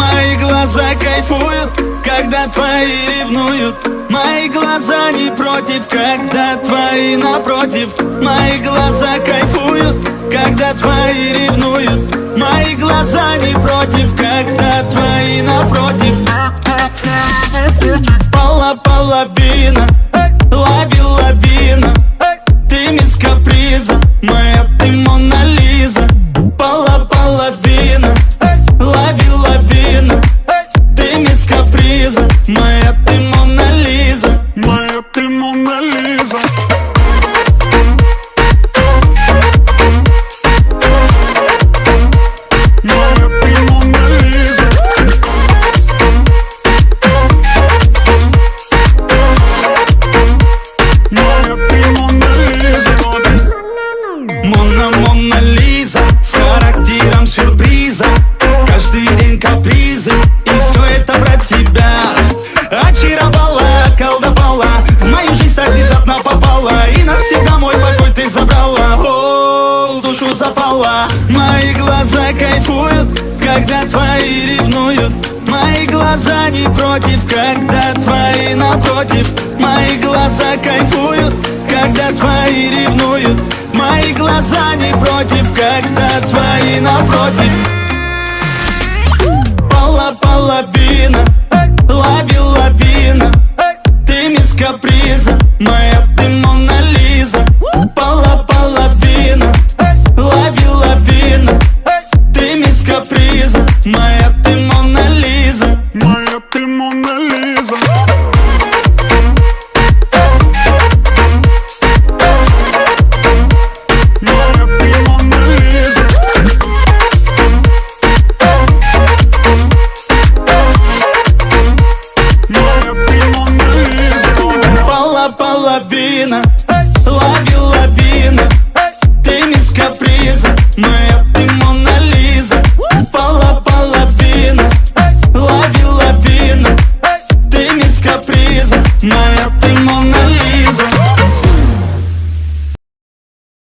Мои глаза кайфуют, когда твои ревнуют. Мои глаза не против, когда твои напротив. Мои глаза кайфуют, когда твои ревнуют. Мои глаза не против, когда твои напротив. Пола половина, запала Мои глаза кайфуют Когда твои ревнуют. Мои глаза не против Когда твои напротив. Мои глаза кайфуют Когда твои ревнуют. Мои глаза не против Когда твои напротив. Пола половина Лови лавина Ты мисс каприза Моя Мисс каприза. Моя ты Мона Лиза. Моя ты Мона Лиза. Моя ты